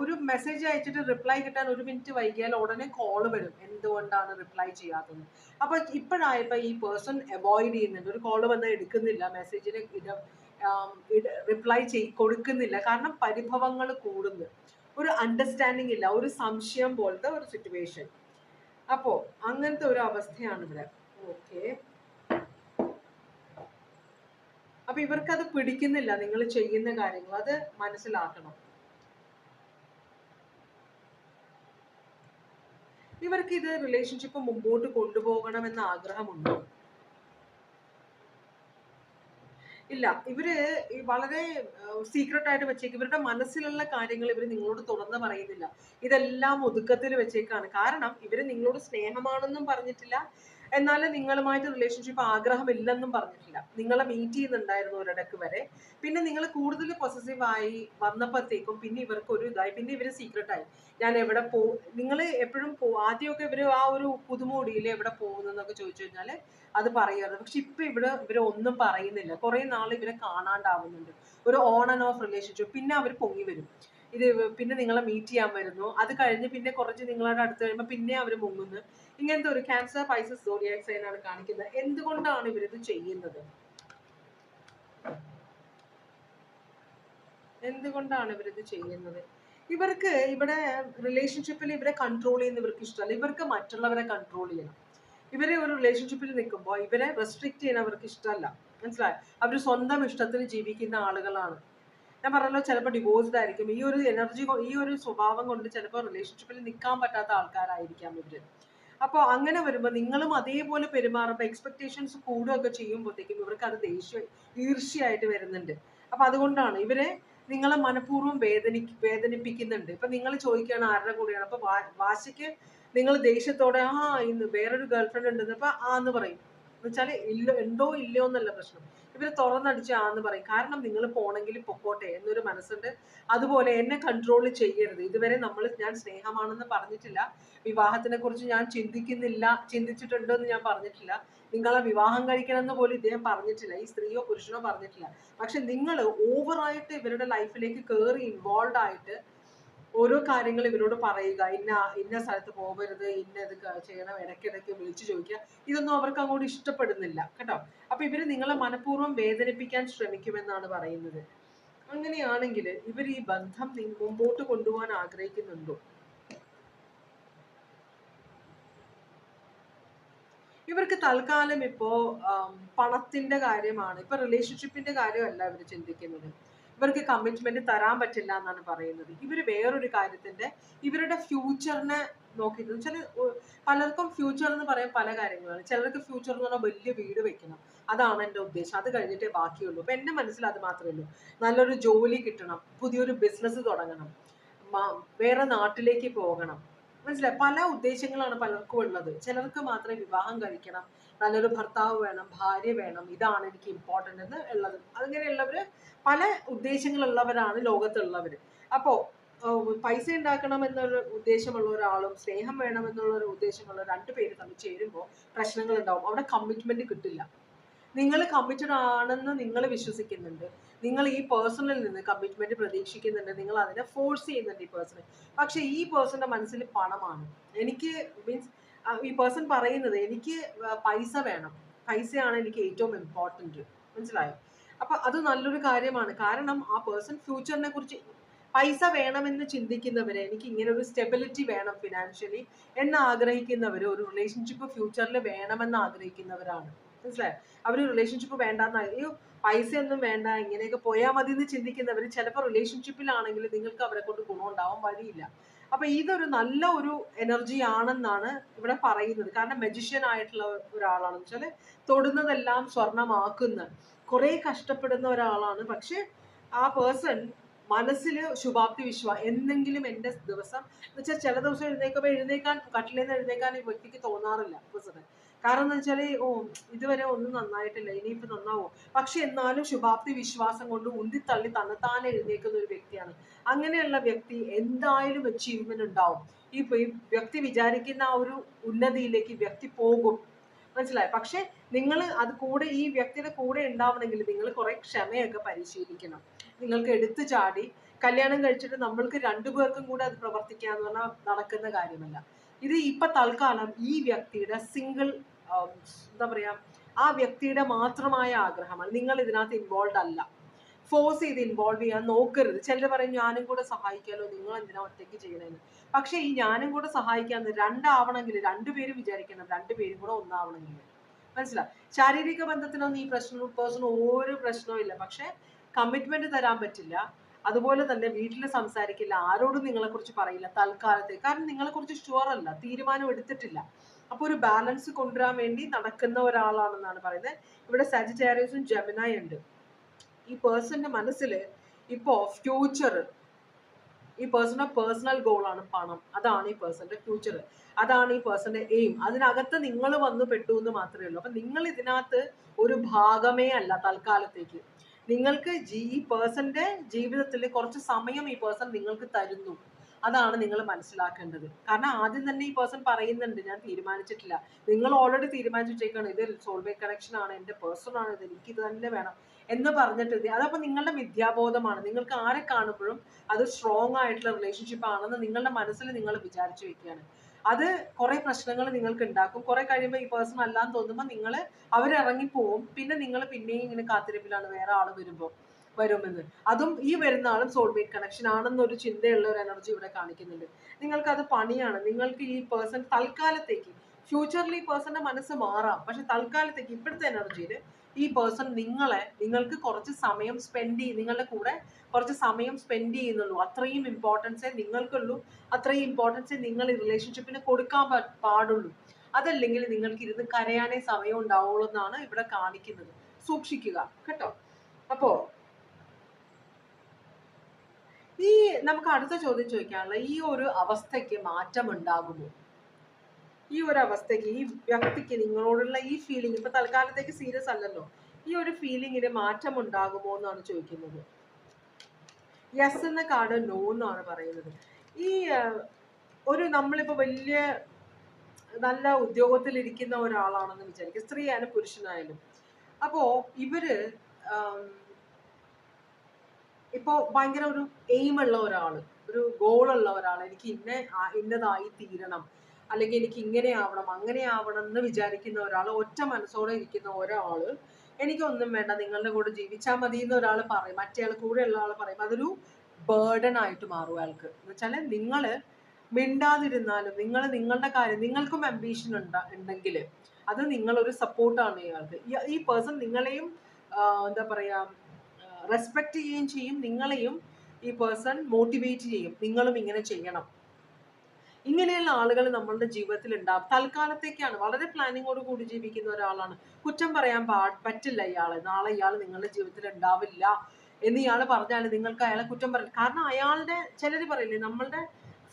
ഒരു മെസ്സേജ് അയച്ചിട്ട് റിപ്ലൈ കിട്ടാൻ ഒരു മിനിറ്റ് വൈകിയാൽ ഉടനെ കോൾ വരും. എന്തുകൊണ്ടാണ് റിപ്ലൈ ചെയ്യാത്തത്? അപ്പൊ ഇപ്പോഴായപ്പോ ഈ പേഴ്സൺ അവോയ്ഡ് ചെയ്യുന്നുണ്ട്. ഒരു കോൾ വന്നാൽ എടുക്കുന്നില്ല. മെസ്സേജിന് റിപ്ലൈ ചെയ് കൊടുക്കുന്നില്ല. കാരണം പരിഭവങ്ങൾ കൂടുന്നു. ഒരു അണ്ടർസ്റ്റാൻഡിങ് ഇല്ല. ഒരു സംശയം പോലത്തെ ഒരു സിറ്റുവേഷൻ അപ്പോ അങ്ങനത്തെ ഒരു അവസ്ഥയാണ് ഇവിടെ. ഓക്കെ അപ്പൊ ഇവർക്ക് അത് പിടിക്കുന്നില്ല. നിങ്ങൾ ചെയ്യുന്ന കാര്യങ്ങൾ. അത് മനസ്സിലാക്കണം. ഇവർക്ക് ഇത് റിലേഷൻഷിപ്പ് മുമ്പോട്ട് ആഗ്രഹം ആഗ്രഹമുണ്ടോ? ഇല്ല. ഇവർ വളരെ സീക്രട്ട് ആയിട്ട് വെച്ചേക്ക്. ഇവരുടെ മനസ്സിലുള്ള കാര്യങ്ങൾ ഇവർ നിങ്ങളോട് തുറന്ന് പറയുന്നില്ല. ഇതെല്ലാം ഒതുക്കത്തിൽ വെച്ചേക്കാണ്. കാരണം ഇവർ നിങ്ങളോട് സ്നേഹമാണെന്നും പറഞ്ഞിട്ടില്ല. എന്നാൽ നിങ്ങളുമായിട്ട് റിലേഷൻഷിപ്പ് ആഗ്രഹമില്ലെന്നും പറഞ്ഞിട്ടില്ല. നിങ്ങളെ മീറ്റ് ചെയ്യുന്നുണ്ടായിരുന്നു ഒരിടക്ക് വരെ. പിന്നെ നിങ്ങൾ കൂടുതൽ പൊസസീവ് ആയി വന്നപ്പോഴത്തേക്കും പിന്നെ ഇവർക്ക് ഒരു ഇതായി. പിന്നെ ഇവർ സീക്രട്ട് ആയി. ഞാൻ എവിടെ പോ നിങ്ങൾ എപ്പോഴും പോ ആദ്യമൊക്കെ ഇവർ ആ ഒരു പുതുമോടിയിൽ എവിടെ പോകുന്നതെന്നൊക്കെ ചോദിച്ചു കഴിഞ്ഞാൽ അത് പറയുമായിരുന്നു. പക്ഷെ ഇപ്പൊ ഇവിടെ ഇവർ ഒന്നും പറയുന്നില്ല. കുറെ നാൾ ഇവരെ കാണാണ്ടാവുന്നുണ്ട്. ഒരു ഓൺ ആൻഡ് ഓഫ് റിലേഷൻഷിപ്പ് പിന്നെ അവർ പൊങ്ങി വരും. ഇത് പിന്നെ നിങ്ങളെ മീറ്റ് ചെയ്യാൻ വരുന്നു. അത് കഴിഞ്ഞ് പിന്നെ കുറച്ച് നിങ്ങളുടെ അടുത്ത് കഴിയുമ്പോൾ പിന്നെ അവർ മുങ്ങുന്നു. ഇങ്ങനത്തെ ഒരു ക്യാൻസർ പൈസസ് സോഡിയാക് സൈൻ ആണ് കാണിക്കുന്നത്. എന്തുകൊണ്ടാണ് ഇവരിത് ചെയ്യുന്നത്? എന്തുകൊണ്ടാണ് ഇവരിത് ചെയ്യുന്നത്? ഇവർക്ക് ഇവിടെ റിലേഷൻഷിപ്പിൽ ഇവരെ കൺട്രോൾ ചെയ്യുന്ന ഇവർക്ക് ഇഷ്ടമല്ല. ഇവർക്ക് മറ്റുള്ളവരെ കൺട്രോൾ ചെയ്യണം. ഇവരെ ഒരു റിലേഷൻഷിപ്പിൽ നിൽക്കുമ്പോൾ ഇവരെ റെസ്ട്രിക്ട് ചെയ്യാൻ അവർക്ക് ഇഷ്ടമല്ല. മനസ്സിലായോ? അവർ സ്വന്തം ഇഷ്ടത്തിന് ജീവിക്കുന്ന ആളുകളാണ്. ഞാൻ പറഞ്ഞല്ലോ ചിലപ്പോൾ ഡിവോഴ്സ്ഡ് ആയിരിക്കും. ഈ ഒരു എനർജി ഈ ഒരു സ്വഭാവം കൊണ്ട് ചിലപ്പോൾ റിലേഷൻഷിപ്പിൽ നിൽക്കാൻ പറ്റാത്ത ആൾക്കാരായിരിക്കാം ഇവർ. അപ്പോൾ അങ്ങനെ വരുമ്പോൾ നിങ്ങളും അതേപോലെ പെരുമാറുമ്പോൾ എക്സ്പെക്ടേഷൻസ് കൂടുകയൊക്കെ ചെയ്യുമ്പോഴത്തേക്കും ഇവർക്ക് അത് ദേഷ്യം ഈർഷ്യയായിട്ട് വരുന്നുണ്ട്. അപ്പൊ അതുകൊണ്ടാണ് ഇവരെ നിങ്ങളെ മനഃപൂർവം വേദനി വേദനിപ്പിക്കുന്നുണ്ട്. ഇപ്പൊ നിങ്ങൾ ചോദിക്കുകയാണ് ആരുടെ കൂടെയാണ്? അപ്പൊ വാശിക്ക് നിങ്ങൾ ദേഷ്യത്തോടെ ആ ഇന്ന് വേറൊരു ഗേൾഫ്രണ്ട് ഉണ്ടെന്ന് അപ്പൊ ആ എന്ന് പറയും. എന്നുവെച്ചാൽ ഇല്ല ഉണ്ടോ ഇല്ലയോ എന്നല്ല പ്രശ്നം. ഇവർ തുറന്നടിച്ച് ആന്ന് പറയും. കാരണം നിങ്ങൾ പോണെങ്കിൽ പൊക്കോട്ടെ എന്നൊരു മനസ്സുണ്ട്. അതുപോലെ എന്നെ കൺട്രോൾ ചെയ്യരുത്. ഇതുവരെ നമ്മൾ ഞാൻ സ്നേഹമാണെന്ന് പറഞ്ഞിട്ടില്ല. വിവാഹത്തിനെ കുറിച്ച് ഞാൻ ചിന്തിക്കുന്നില്ല. ചിന്തിച്ചിട്ടുണ്ടോ എന്ന് ഞാൻ പറഞ്ഞിട്ടില്ല. നിങ്ങളെ വിവാഹം കഴിക്കണം എന്ന് പോലും ഇദ്ദേഹം പറഞ്ഞിട്ടില്ല. ഈ സ്ത്രീയോ പുരുഷനോ പറഞ്ഞിട്ടില്ല. പക്ഷെ നിങ്ങൾ ഓവറായിട്ട് ഇവരുടെ ലൈഫിലേക്ക് കയറി ഇൻവോൾവ് ആയിട്ട് ഓരോ കാര്യങ്ങൾ ഇവരോട് പറയുക. ഇന്ന ഇന്ന സ്ഥലത്ത് പോകരുത് ഇന്ന ഇത് ചെയ്യണം ഇടയ്ക്കിടയ്ക്ക് വിളിച്ചു ചോദിക്കുക. ഇതൊന്നും അവർക്ക് അങ്ങോട്ട് ഇഷ്ടപ്പെടുന്നില്ല. കേട്ടോ? അപ്പൊ ഇവർ നിങ്ങളെ മനഃപൂർവം വേദനിപ്പിക്കാൻ ശ്രമിക്കുമെന്നാണ് പറയുന്നത്. അങ്ങനെയാണെങ്കിൽ ഇവർ ഈ ബന്ധം മുമ്പോട്ട് കൊണ്ടുപോകാൻ ആഗ്രഹിക്കുന്നുണ്ടോ? ഇവർക്ക് തൽക്കാലം ഇപ്പോ പണത്തിന്റെ കാര്യമാണ്. ഇപ്പൊ റിലേഷൻഷിപ്പിന്റെ കാര്യമല്ല ഇവർ ചിന്തിക്കുന്നത്. ഇവർക്ക് കമ്മിറ്റ്മെന്റ് തരാൻ പറ്റില്ല എന്നാണ് പറയുന്നത്. ഇവർ വേറൊരു കാര്യത്തിന്റെ ഇവരുടെ ഫ്യൂച്ചറിനെ നോക്കിയിട്ട് വെച്ചാൽ പലർക്കും ഫ്യൂച്ചർ എന്ന് പറയാൻ പല കാര്യങ്ങളാണ്. ചിലർക്ക് ഫ്യൂച്ചർ എന്ന് പറഞ്ഞാൽ വലിയ വീട് വെക്കണം. അതാണ് എന്റെ ഉദ്ദേശം. അത് കഴിഞ്ഞിട്ടേ ബാക്കിയുള്ളൂ. അപ്പൊ എന്റെ മനസ്സിൽ അത് മാത്രമേ ഉള്ളൂ. നല്ലൊരു ജോലി കിട്ടണം. പുതിയൊരു ബിസിനസ് തുടങ്ങണം. വേറെ നാട്ടിലേക്ക് പോകണം. മനസ്സിലായി? പല ഉദ്ദേശങ്ങളാണ് പലർക്കും ഉള്ളത്. ചിലർക്ക് മാത്രമേ വിവാഹം കഴിക്കണം. നല്ലൊരു ഭർത്താവ് വേണം ഭാര്യ വേണം ഇതാണ് എനിക്ക് ഇമ്പോർട്ടന്റ് എന്ന് ഉള്ളത്. അതിങ്ങനെയുള്ളവർ പല ഉദ്ദേശങ്ങളുള്ളവരാണ് ലോകത്തുള്ളവർ അപ്പോൾ പൈസ ഉണ്ടാക്കണം എന്നൊരു ഉദ്ദേശമുള്ള ഒരാളും സ്നേഹം വേണം എന്നുള്ള ഒരു ഉദ്ദേശമുള്ള രണ്ട് പേര് തമ്മിൽ ചേരുമ്പോൾ പ്രശ്നങ്ങൾ ഉണ്ടാവും. അവിടെ കമ്മിറ്റ്മെന്റ് കിട്ടില്ല. നിങ്ങൾ കമ്മിറ്റഡ് ആണെന്ന് നിങ്ങൾ വിശ്വസിക്കുന്നുണ്ട്. നിങ്ങൾ ഈ പേഴ്സണിൽ നിന്ന് കമ്മിറ്റ്മെന്റ് പ്രതീക്ഷിക്കുന്നുണ്ട്. നിങ്ങൾ അതിനെ ഫോഴ്സ് ചെയ്യുന്നുണ്ട് ഈ പേഴ്സണെ പക്ഷെ ഈ പേഴ്സന്റെ മനസ്സിൽ പണമാണ്. എനിക്ക് മീൻസ് ഈ പേഴ്സൺ പറയുന്നത് എനിക്ക് പൈസ വേണം. പൈസയാണ് എനിക്ക് ഏറ്റവും ഇമ്പോർട്ടന്റ് മനസ്സിലായോ? അപ്പൊ അത് നല്ലൊരു കാര്യമാണ്. കാരണം ആ പേഴ്സൺ ഫ്യൂച്ചറിനെ കുറിച്ച് പൈസ വേണമെന്ന് ചിന്തിക്കുന്നവരെ എനിക്ക് ഇങ്ങനെ ഒരു സ്റ്റെബിലിറ്റി വേണം ഫിനാൻഷ്യലി എന്ന് ആഗ്രഹിക്കുന്നവർ ഒരു റിലേഷൻഷിപ്പ് ഫ്യൂച്ചറിൽ വേണമെന്ന് ആഗ്രഹിക്കുന്നവരാണ്. മനസ്സിലായോ? അവർ റിലേഷൻഷിപ്പ് വേണ്ടെന്ന് അയ്യോ പൈസയൊന്നും വേണ്ട ഇങ്ങനെയൊക്കെ പോയാൽ മതി എന്ന് ചിന്തിക്കുന്നവർ ചിലപ്പോൾ റിലേഷൻഷിപ്പിലാണെങ്കിൽ നിങ്ങൾക്ക് അവരെ കൊണ്ട് ഗുണമുണ്ടാവാൻ വഴിയില്ല. അപ്പൊ ഇതൊരു നല്ല ഒരു എനർജി ആണെന്നാണ് ഇവിടെ പറയുന്നത്. കാരണം മെജിഷ്യൻ ആയിട്ടുള്ള ഒരാളാണെന്ന് വെച്ചാൽ തൊടുന്നതെല്ലാം സ്വർണമാക്കുന്ന കുറെ കഷ്ടപ്പെടുന്ന ഒരാളാണ്. പക്ഷെ ആ പേഴ്സൺ മനസ്സിൽ ശുഭാപ്തി വിശ്വാ എന്തെങ്കിലും എന്റെ ദിവസം എന്ന് വെച്ചാൽ ചില ദിവസം എഴുന്നേക്കുമ്പോൾ എഴുന്നേക്കാൻ കട്ടിലേന്ന് എഴുന്നേക്കാൻ ഈ വ്യക്തിക്ക് തോന്നാറില്ല. പേഴ്സണ് കാരണം എന്ന് വെച്ചാൽ ഓ ഇതുവരെ ഒന്നും നന്നായിട്ടില്ല ഇനിയിപ്പോൾ നന്നാവോ? പക്ഷെ എന്നാലും ശുഭാപ്തി വിശ്വാസം കൊണ്ട് ഉന്തിത്തള്ളി തന്നെത്താൻ എഴുന്നേക്കുന്ന ഒരു വ്യക്തിയാണ്. അങ്ങനെയുള്ള വ്യക്തി എന്തായാലും അച്ചീവ്മെന്റ് ഉണ്ടാവും. ഈ വ്യക്തി വിചാരിക്കുന്ന ആ ഒരു ഉന്നതിയിലേക്ക് വ്യക്തി പോകും. മനസ്സിലായി? പക്ഷെ നിങ്ങൾ അത് കൂടെ ഈ വ്യക്തിയുടെ കൂടെ ഉണ്ടാവണമെങ്കിൽ നിങ്ങൾ കുറെ ക്ഷമയൊക്കെ പരിശീലിക്കണം. നിങ്ങൾക്ക് എടുത്തു ചാടി കല്യാണം കഴിച്ചിട്ട് നമ്മൾക്ക് രണ്ടുപേർക്കും കൂടെ അത് പ്രവർത്തിക്കാന്ന് പറഞ്ഞാൽ നടക്കുന്ന കാര്യമല്ല. ഇത് ഇപ്പൊ തൽക്കാലം ഈ വ്യക്തിയുടെ സിംഗിൾ എന്താ പറയാ ആ വ്യക്തിയുടെ മാത്രമായ ആഗ്രഹമാണ്. നിങ്ങൾ ഇതിനകത്ത് ഇൻവോൾവ് അല്ല. ഫോഴ്സ് ചെയ്ത് ഇൻവോൾവ് ചെയ്യാൻ നോക്കരുത്. ചിലർ പറയും ഞാനും കൂടെ സഹായിക്കാലോ നിങ്ങൾ എന്തിനാ ഒറ്റയ്ക്ക് ചെയ്യണമെന്ന് പക്ഷെ ഈ ഞാനും കൂടെ സഹായിക്കാന്ന് രണ്ടാവണമെങ്കിൽ രണ്ടുപേരും വിചാരിക്കണം രണ്ടുപേരും കൂടെ ഒന്നാവണമെങ്കിൽ. മനസ്സിലായി ശാരീരിക ബന്ധത്തിനൊന്നും ഈ പ്രശ്നം പേഴ്സൺ ഒരു പ്രശ്നവും ഇല്ല. പക്ഷെ കമ്മിറ്റ്മെന്റ് തരാൻ പറ്റില്ല. അതുപോലെ തന്നെ വീട്ടിൽ സംസാരിക്കില്ല ആരോടും നിങ്ങളെ കുറിച്ച് പറയില്ല തൽക്കാലത്തെ കാരണം നിങ്ങളെ കുറിച്ച് ഷുവർ അല്ല തീരുമാനം എടുത്തിട്ടില്ല. അപ്പൊ ഒരു ബാലൻസ് കൊണ്ടുവരാൻ വേണ്ടി നടക്കുന്ന ഒരാളാണെന്നാണ് പറയുന്നത്. ഇവിടെ സജിറ്റേറിയസും ജമിനായി ഉണ്ട്. ഈ പേഴ്സന്റെ മനസ്സിൽ ഇപ്പോ ഫ്യൂച്ചർ ഈ പേഴ്സണെ പേഴ്സണൽ ഗോളാണ് പണം. അതാണ് ഈ പേഴ്സന്റെ ഫ്യൂച്ചർ അതാണ് ഈ പേഴ്സന്റെ എയിം അതിനകത്ത് നിങ്ങൾ വന്നു പെട്ടു എന്ന് മാത്രമേ ഉള്ളൂ. അപ്പൊ നിങ്ങൾ ഇതിനകത്ത് ഒരു ഭാഗമേ അല്ല തൽക്കാലത്തേക്ക്. നിങ്ങൾക്ക് ഈ പേഴ്സന്റെ ജീവിതത്തിൽ കുറച്ച് സമയം ഈ പേഴ്സൺ നിങ്ങൾക്ക് തരുന്നു. അതാണ് നിങ്ങൾ മനസ്സിലാക്കേണ്ടത്. കാരണം ആദ്യം തന്നെ ഈ പേഴ്സൺ പറയുന്നുണ്ട് ഞാൻ തീരുമാനിച്ചിട്ടില്ല. നിങ്ങൾ ഓൾറെഡി തീരുമാനിച്ചു വെച്ചേക്കാണ്. ഇത് സോൾവേറ്റ് കണക്ഷൻ ആണ് എന്റെ പേഴ്സൺ ആണ് ഇത് എനിക്ക് ഇത് തന്നെ വേണം എന്ന് പറഞ്ഞിട്ട് അതപ്പോൾ അതപ്പോ നിങ്ങളുടെ വിദ്യാബോധമാണ് നിങ്ങൾക്ക് ആരെ കാണുമ്പോഴും അത് സ്ട്രോങ് ആയിട്ടുള്ള റിലേഷൻഷിപ്പ് ആണെന്ന് നിങ്ങളുടെ മനസ്സിൽ നിങ്ങൾ വിചാരിച്ചു വെക്കുകയാണ്. അത് കുറെ പ്രശ്നങ്ങൾ നിങ്ങൾക്ക് ഉണ്ടാക്കും കുറെ കഴിയുമ്പോൾ ഈ പേഴ്സൺ അല്ലാന്ന് തോന്നുമ്പോൾ നിങ്ങൾ അവരിറങ്ങി പോവും. പിന്നെ നിങ്ങൾ പിന്നെയും ഇങ്ങനെ കാത്തിരിപ്പിലാണ് വേറെ ആൾ വരുമ്പോൾ വരുമെന്ന്. അതും ഈ വരുന്ന ആളും സോൾമേറ്റ് കണക്ഷൻ ആണെന്നൊരു ചിന്തയുള്ള ഒരു എനർജി ഇവിടെ കാണിക്കുന്നുണ്ട്. നിങ്ങൾക്ക് അത് പണിയാണ്. നിങ്ങൾക്ക് ഈ പേഴ്സൺ തൽക്കാലത്തേക്ക് ഫ്യൂച്ചറിൽ ഈ പേഴ്സന്റെ മനസ്സ് മാറാം. പക്ഷെ തൽക്കാലത്തേക്ക് ഇപ്പോഴത്തെ എനർജിയിൽ ഈ പേഴ്സൺ നിങ്ങളെ നിങ്ങൾക്ക് കുറച്ച് സമയം സ്പെൻഡ് ചെയ്യും നിങ്ങളുടെ കൂടെ കുറച്ച് സമയം സ്പെൻഡ് ചെയ്യുന്നുള്ളൂ. അത്രയും ഇമ്പോർട്ടൻസേ നിങ്ങൾക്കുള്ളൂ. അത്രയും ഇമ്പോർട്ടൻസേ നിങ്ങൾ ഈ റിലേഷൻഷിപ്പിന് കൊടുക്കാൻ പാടുള്ളൂ. അതല്ലെങ്കിൽ നിങ്ങൾക്ക് ഇരുന്ന് കരയാനേ സമയം ഉണ്ടാവുള്ളൂ എന്നാണ് ഇവിടെ കാണിക്കുന്നത്. സൂക്ഷിക്കുക കേട്ടോ? അപ്പോ ഈ നമുക്ക് അടുത്ത ചോദ്യം ചോദിക്കാനുള്ള ഈ ഒരു അവസ്ഥയ്ക്ക് മാറ്റം ഉണ്ടാകുമോ ഈ ഒരു അവസ്ഥയ്ക്ക് ഈ വ്യക്തിക്ക് നിങ്ങളോടുള്ള ഈ ഫീലിംഗ് ഇപ്പൊ തൽക്കാലത്തേക്ക് സീരിയസ് അല്ലല്ലോ. ഈ ഒരു ഫീലിംഗിന് മാറ്റം ഉണ്ടാകുമോ എന്നാണ് ചോദിക്കുന്നത്. യെസ് എന്ന കാർഡ് നോ എന്നാണ് പറയുന്നത്. ഈ ഒരു നമ്മളിപ്പോ വലിയ നല്ല ഉദ്യോഗത്തിൽ ഇരിക്കുന്ന ഒരാളാണെന്ന് വിചാരിക്കും. സ്ത്രീ ആയാലും പുരുഷനായാലും. അപ്പോ ഇവർ ഇപ്പോ ഭയങ്കര ഒരു എയിം ഉള്ള ഒരാൾ. ഒരു ഗോൾ ഉള്ള ഒരാൾ എനിക്ക് ഇന്ന ഇന്നതായി തീരണം. അല്ലെങ്കിൽ എനിക്ക് ഇങ്ങനെ ആവണം അങ്ങനെ ആവണം എന്ന് വിചാരിക്കുന്ന ഒരാൾ ഒറ്റ മനസ്സോടെ ഇരിക്കുന്ന ഒരാൾ എനിക്കൊന്നും വേണ്ട നിങ്ങളുടെ കൂടെ ജീവിച്ചാൽ മതി എന്ന് ഒരാൾ പറയും. മറ്റേ കൂടെ ഉള്ള ആൾ പറയും. അതൊരു ബേർഡൻ ആയിട്ട് മാറും അയാൾക്ക്. എന്ന് വെച്ചാൽ നിങ്ങൾ മിണ്ടാതിരുന്നാലും നിങ്ങൾ നിങ്ങളുടെ കാര്യം നിങ്ങൾക്കും അംബീഷൻ ഉണ്ട ഉണ്ടെങ്കിൽ അത് നിങ്ങളൊരു സപ്പോർട്ടാണ് ഇയാൾക്ക്. ഈ- പേഴ്സൺ നിങ്ങളെയും എന്താ പറയാ റെസ്പെക്ട് ചെയ്യുകയും ചെയ്യും. നിങ്ങളെയും ഈ പേഴ്സൺ മോട്ടിവേറ്റ് ചെയ്യും. നിങ്ങളും ഇങ്ങനെ ചെയ്യണം. ഇങ്ങനെയുള്ള ആളുകൾ നമ്മളുടെ ജീവിതത്തിൽ ഉണ്ടാവും. തൽക്കാലത്തേക്കാണ്. വളരെ പ്ലാനിങ്ങോട് കൂടി ജീവിക്കുന്ന ഒരാളാണ്. കുറ്റം പറയാൻ പാ പറ്റില്ല ഇയാളെ. നാളെ ഇയാൾ നിങ്ങളുടെ ജീവിതത്തിൽ ഉണ്ടാവില്ല എന്ന് ഇയാൾ പറഞ്ഞാൽ നിങ്ങൾക്ക് അയാളെ കുറ്റം പറയില്ല കാരണം അയാളുടെ ചിലർ പറയില്ലേ നമ്മളുടെ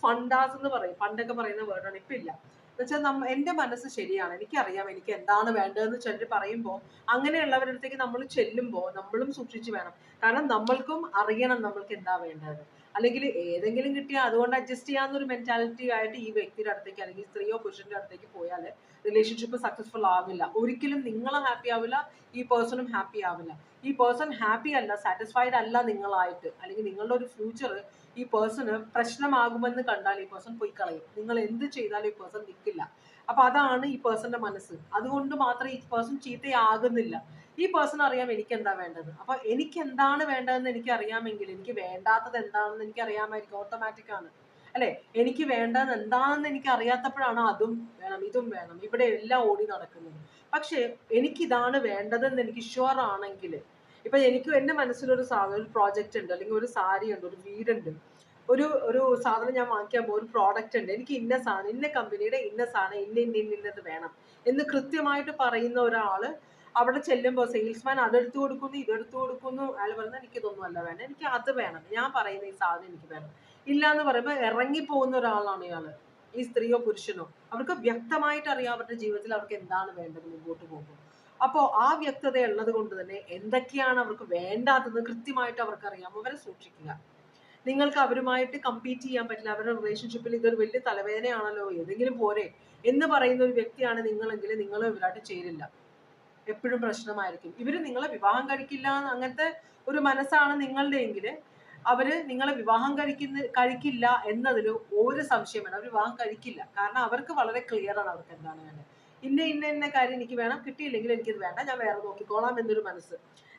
ഫണ്ടാസ് എന്ന് പറയും. പണ്ടൊക്കെ പറയുന്ന വേർഡാണ് ഇപ്പൊ ഇല്ല. എന്നുവെച്ചാൽ നമ്മ എന്റെ മനസ്സ് ശരിയാണ്. എനിക്കറിയാം എനിക്ക് എന്താണ് വേണ്ടതെന്ന് ചിലർ പറയുമ്പോൾ അങ്ങനെയുള്ളവരുടെ അടുത്തേക്ക് നമ്മൾ ചെല്ലുമ്പോൾ നമ്മളും സൂക്ഷിച്ചു വേണം. കാരണം നമ്മൾക്കും അറിയണം നമ്മൾക്ക് എന്താ വേണ്ടത് അല്ലെങ്കിൽ ഏതെങ്കിലും കിട്ടിയാൽ അതുകൊണ്ട് അഡ്ജസ്റ്റ് ചെയ്യാവുന്ന മെന്റാലിറ്റി ആയിട്ട് ഈ വ്യക്തിയുടെ അടുത്തേക്ക് അല്ലെങ്കിൽ സ്ത്രീയോ പുരുഷന്റെ അടുത്തേക്ക് പോയാൽ റിലേഷൻഷിപ്പ് സക്സസ്ഫുൾ ആവില്ല. ഒരിക്കലും നിങ്ങളും ഹാപ്പി ആവില്ല ഈ പേഴ്സണും ഹാപ്പി ആവില്ല. ഈ പേഴ്സൺ ഹാപ്പി അല്ല സാറ്റിസ്ഫൈഡ് അല്ല നിങ്ങളായിട്ട്. അല്ലെങ്കിൽ നിങ്ങളുടെ ഒരു ഫ്യൂച്ചർ ഈ പേഴ്സണ് പ്രശ്നമാകുമെന്ന് കണ്ടാൽ ഈ പേഴ്സൺ പോയി കളയും. നിങ്ങൾ എന്ത് ചെയ്താലും ഈ പേഴ്സൺ നിൽക്കില്ല അപ്പൊ അതാണ് ഈ പേഴ്സന്റെ മനസ്സ്. അതുകൊണ്ട് മാത്രമേ ഈ പേഴ്സൺ ചീത്തയാകുന്നില്ല. ഈ പേഴ്സൺ അറിയാം എനിക്ക് എന്താ വേണ്ടത്. അപ്പൊ എനിക്ക് എന്താണ് വേണ്ടതെന്ന് എനിക്ക് അറിയാമെങ്കിൽ എനിക്ക് വേണ്ടാത്തത് എന്താണെന്ന് എനിക്ക് അറിയാമായിരിക്കും ഓട്ടോമാറ്റിക് ആണ്. അല്ലെ? എനിക്ക് വേണ്ടത് എന്താണെന്ന് എനിക്ക് അറിയാത്തപ്പോഴാണ് അതും വേണം ഇതും വേണം. ഇവിടെ എല്ലാം ഓടി നടക്കുന്നത്. പക്ഷെ എനിക്ക് ഇതാണ് വേണ്ടതെന്ന് എനിക്ക് ഷുവർ ആണെങ്കിൽ ഇപ്പൊ എനിക്ക് എന്റെ മനസ്സിലൊരു സാധനം ഒരു പ്രോജക്റ്റ് ഉണ്ട് അല്ലെങ്കിൽ ഒരു സാരി ഉണ്ട് ഒരു വീടുണ്ട്. ഒരു ഒരു സാധനം ഞാൻ വാങ്ങിക്കാൻ പോകും ഒരു പ്രോഡക്റ്റ് ഉണ്ട്. എനിക്ക് ഇന്ന സാധനം ഇന്ന കമ്പനിയുടെ ഇന്ന സാധനം ഇന്ന ഇന്ന ഇന്ന ഇന്നത് വേണം എന്ന് കൃത്യമായിട്ട് പറയുന്ന ഒരാൾ അവിടെ ചെല്ലുമ്പോൾ സെയിൽസ്മാൻ അതെടുത്തു കൊടുക്കുന്നു ഇതെടുത്തു കൊടുക്കുന്നു. അയാൾ പറയുന്നത് എനിക്ക് ഇതൊന്നും അല്ല വേണം എനിക്ക് അത് വേണം. ഞാൻ പറയുന്ന ഈ സാധനം എനിക്ക് വേണം. ഇല്ല എന്ന് പറയുമ്പോൾ ഇറങ്ങി പോകുന്ന ഒരാളാണ് ഇയാൾ. ഈ സ്ത്രീയോ പുരുഷനോ. അവർക്ക് വ്യക്തമായിട്ട് അറിയാം അവരുടെ ജീവിതത്തിൽ അവർക്ക് എന്താണ് വേണ്ടത് മുമ്പോട്ട് പോകുമ്പോൾ. അപ്പോൾ ആ വ്യക്തത ഉള്ളത് കൊണ്ട് തന്നെ എന്തൊക്കെയാണ് അവർക്ക് വേണ്ടാത്തത് കൃത്യമായിട്ട് അവർക്ക് അറിയാം. അവരെ സൂക്ഷിക്കുക. നിങ്ങൾക്ക് അവരുമായിട്ട് കമ്പീറ്റ് ചെയ്യാൻ പറ്റില്ല. അവരുടെ റിലേഷൻഷിപ്പിൽ ഇതൊരു വലിയ തലവേദനയാണല്ലോ. ഏതെങ്കിലും പോരെ എന്ന് പറയുന്ന ഒരു വ്യക്തിയാണ് നിങ്ങളെങ്കിൽ നിങ്ങൾ ഇവരായിട്ട് ചേരില്ല. എപ്പോഴും പ്രശ്നമായിരിക്കും. ഇവർ നിങ്ങളെ വിവാഹം കഴിക്കില്ല അങ്ങനത്തെ ഒരു മനസ്സാണ് നിങ്ങളുടെ എങ്കിൽ അവർ നിങ്ങളെ വിവാഹം കഴിക്കുന്ന കഴിക്കില്ല എന്നതിൽ ഒരു സംശയം വേണം അവർ വിവാഹം കഴിക്കില്ല. കാരണം അവർക്ക് വളരെ ക്ലിയർ ആണ് അവർക്ക് എന്താണ് വേണ്ടത്. ഇന്ന ഇന്ന ഇന്ന കാര്യം എനിക്ക് വേണം. കിട്ടിയില്ലെങ്കിൽ എനിക്കിത് വേണ്ട. ഞാൻ വേറെ നോക്കിക്കോളാം എന്നൊരു മനസ്സ്.